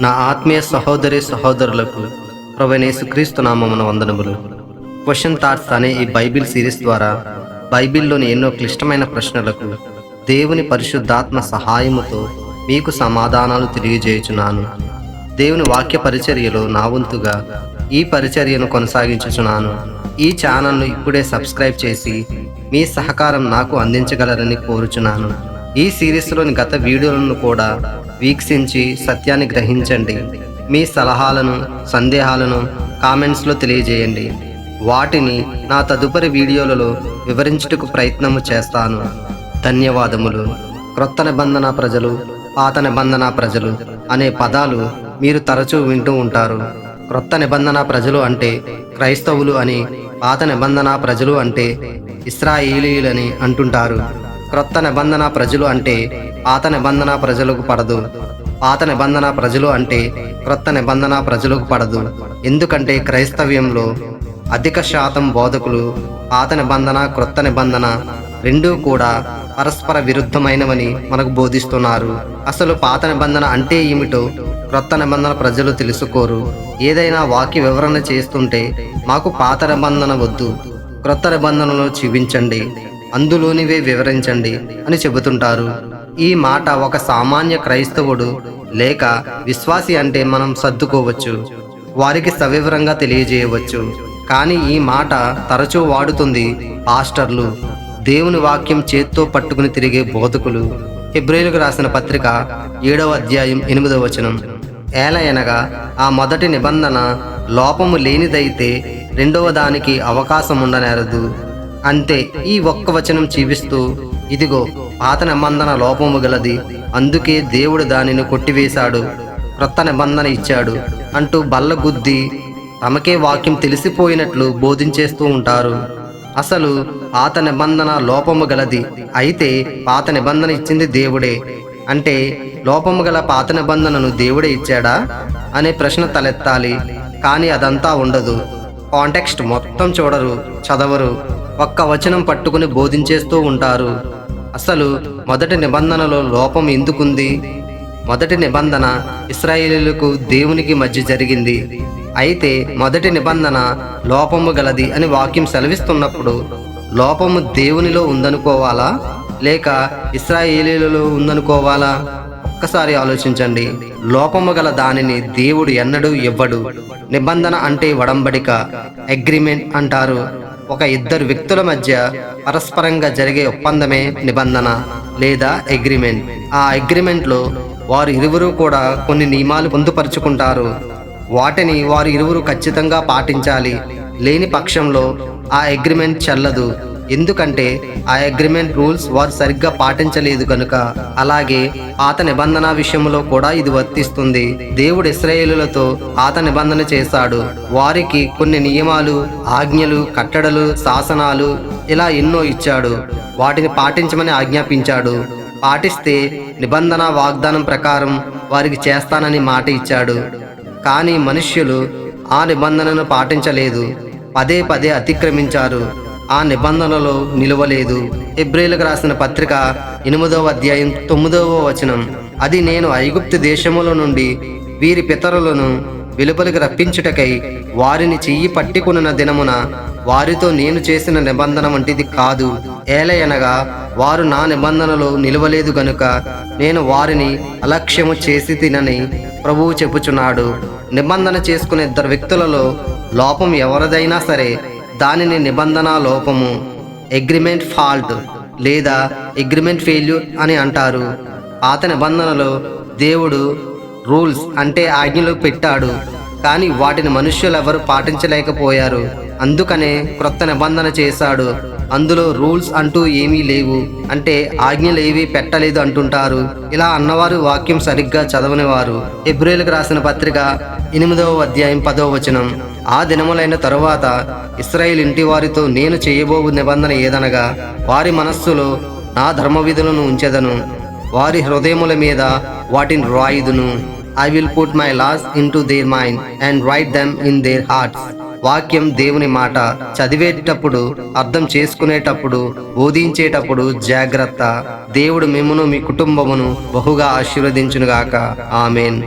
నా ఆత్మీయ సహోదరి సహోదరులకు క్రీస్తు నామమున వందనములు. క్వశ్చన్ థాట్స్ అనే ఈ బైబిల్ సిరీస్ ద్వారా బైబిల్లోని ఎన్నో క్లిష్టమైన ప్రశ్నలకు దేవుని పరిశుద్ధాత్మ సహాయముతో మీకు సమాధానాలు తెలియజేయుచున్నాను. దేవుని వాక్య పరిచర్యలో నా వంతుగా ఈ పరిచర్యను కొనసాగించుచున్నాను. ఈ ఛానల్ను ఇప్పుడే సబ్స్క్రైబ్ చేసి మీ సహకారం నాకు అందించగలరని కోరుచున్నాను. ఈ సిరీస్లోని గత వీడియోలను కూడా వీక్షించి సత్యాన్ని గ్రహించండి. మీ సలహాలను సందేహాలను కామెంట్స్లో తెలియజేయండి. వాటిని నా తదుపరి వీడియోలలో వివరించుటకు ప్రయత్నము చేస్తాను. ధన్యవాదములు. క్రొత్త నిబంధన ప్రజలు పాత నిబంధన ప్రజలు అనే పదాలు మీరు తరచూ వింటూ ఉంటారు. క్రొత్త నిబంధన ప్రజలు అంటే క్రైస్తవులు అని పాత నిబంధన ప్రజలు అంటే ఇస్రాయేలీయులని అంటుంటారు. క్రొత్త నిబంధన ప్రజలు అంటే పాత నిబంధన ప్రజలకు పడదు. పాత నిబంధన ప్రజలు అంటే క్రొత్త నిబంధన ప్రజలకు పడదు. ఎందుకంటే క్రైస్తవ్యంలో అధిక శాతం బోధకులు పాత నిబంధన క్రొత్త నిబంధన రెండూ కూడా పరస్పర విరుద్ధమైనవని మనకు బోధిస్తున్నారు. అసలు పాత నిబంధన అంటే ఏమిటో క్రొత్త నిబంధన ప్రజలు తెలుసుకోరు. ఏదైనా వాక్య వివరణ చేస్తుంటే మాకు పాత నిబంధన వద్దు క్రొత్త నిబంధనలో చూపించండి అందులోనివే వివరించండి అని చెబుతుంటారు. ఈ మాట ఒక సామాన్య క్రైస్తవుడు లేక విశ్వాసి అంటే మనం సర్దుకోవచ్చు. వారికి సవివరంగా తెలియజేయవచ్చు. కానీ ఈ మాట తరచూ వాడుతుంది పాస్టర్లు. దేవుని వాక్యం చేత్తో పట్టుకుని తిరిగే బోధకులు. ఫిబ్రవరికి రాసిన పత్రిక ఏడవ అధ్యాయం ఎనిమిదవ వచనం. ఏలయనగా ఆ మొదటి నిబంధన లోపము లేనిదైతే రెండవ దానికి అవకాశం ఉండనేరదు. అంతే ఈ ఒక్క వచనం జీవిస్తూ ఇదిగో పాత నిబంధన లోపము గలది. అందుకే దేవుడు దానిని కొట్టివేశాడు. క్రొత్త నిబంధన ఇచ్చాడు. అంటూ బల్లగుద్ది తమకే వాక్యం తెలిసిపోయినట్లు బోధించేస్తూ ఉంటారు. అసలు పాత నిబంధన లోపము గలది. అయితే పాత నిబంధన ఇచ్చింది దేవుడే. అంటే లోపము గల పాత నిబంధనను దేవుడే ఇచ్చాడా? అనే ప్రశ్న తలెత్తాలి. కానీ అదంతా ఉండదు. కాంటెక్స్ట్ మొత్తం చూడరు చదవరు. ఒక్క వచనం పట్టుకుని బోధించేస్తూ ఉంటారు. అసలు మొదటి నిబంధనలో లోపం ఎందుకుంది? మొదటి నిబంధన ఇస్రాయేలీలకు దేవునికి మధ్య జరిగింది. అయితే మొదటి నిబంధన లోపము గలది అని వాక్యం సెలవిస్తున్నప్పుడు లోపము దేవునిలో ఉందనుకోవాలా? లేక ఇస్రాయేలీలలో ఉందనుకోవాలా? ఒక్కసారి ఆలోచించండి. లోపము గల దానిని దేవుడు ఎన్నడూ ఇవ్వడు. నిబంధన అంటే వడంబడిక అగ్రిమెంట్ అంటారు. ఒక ఇద్దరు వ్యక్తుల మధ్య పరస్పరంగా జరిగే ఒప్పందమే నిబంధన లేదా అగ్రిమెంట్ ఆ అగ్రిమెంట్లో వారు ఇరువురు కూడా కొన్ని నియమాలు పొందుపరుచుకుంటారు. వాటిని వారు ఇరువురు ఖచ్చితంగా పాటించాలి. లేని పక్షంలో ఆ అగ్రిమెంట్ చెల్లదు. ఎందుకంటే ఆ అగ్రిమెంట్ రూల్స్ వారు సరిగ్గా పాటించలేదు కనుక అలాగే ఆత నిబంధన విషయంలో కూడా ఇది వర్తిస్తుంది. దేవుడు ఇస్రాయేలులతో ఆత నిబంధన చేశాడు. వారికి కొన్ని నియమాలు ఆజ్ఞలు కట్టడలు శాసనాలు ఇలా ఎన్నో ఇచ్చాడు. వాటిని పాటించమని ఆజ్ఞాపించాడు. పాటిస్తే నిబంధన వాగ్దానం ప్రకారం వారికి చేస్తానని మాట ఇచ్చాడు. కానీ మనుష్యులు ఆ నిబంధనను పాటించలేదు. పదే పదే అతిక్రమించారు. ఆ నిబంధనలో నిలువలేదు. ఎబ్రిలకు రాసిన పత్రిక ఎనిమిదవ అధ్యాయం తొమ్మిదవ వచనం. అది నేను ఐగుప్తు దేశముల నుండి వీరి పితరులను వెలుపలికి రప్పించుటకై వారిని చెయ్యి పట్టుకున్న దినమున వారితో నేను చేసిన నిబంధన వంటిది కాదు. ఏలయనగా వారు నా నిబంధనలో నిలవలేదు గనుక నేను వారిని అలక్ష్యము చేసి తినని ప్రభువు చెప్పుచున్నాడు. నిబంధన చేసుకునే ఇద్దరు వ్యక్తులలో లోపం ఎవరిదైనా సరే దానిని నిబంధన లోపము అగ్రిమెంట్ ఫాల్ట్ లేదా అగ్రిమెంట్ ఫెయిల్యూర్ అని అంటారు. పాత నిబంధనలో దేవుడు రూల్స్ అంటే ఆజ్ఞలు పెట్టాడు కానీ వాటిని మనుష్యులు ఎవరు పాటించలేకపోయారు. అందుకనే క్రొత్త నిబంధన చేశాడు. అందులో రూల్స్ అంటూ ఏమీ లేవు అంటే ఆజ్ఞలు ఏవి పెట్టలేదు అంటుంటారు. ఇలా అన్నవారు వాక్యం సరిగ్గా చదవనివారు. ఎబ్రిల్కి రాసిన పత్రిక ఎనిమిదవ అధ్యాయం పదవ వచనం. ఆ దినములైన తరువాత ఇస్రాయేల్ ఇంటి వారితో నేను చేయబోవు నిబంధన ఏదనగా వారి మనస్సులో నా ధర్మ విధులను ఉంచెదను. వారి హృదయముల మీద వాటిని రాయుదును. I will put my laws into their mind and write them in their hearts వాక్యం దేవుని మాట. చదివేటప్పుడు అర్థం చేసుకునేటప్పుడు బోధించేటప్పుడు జాగ్రత్త. దేవుడు మిమ్మను మీ కుటుంబమును బహుగా ఆశీర్వదించునుగాక. ఆమెన్.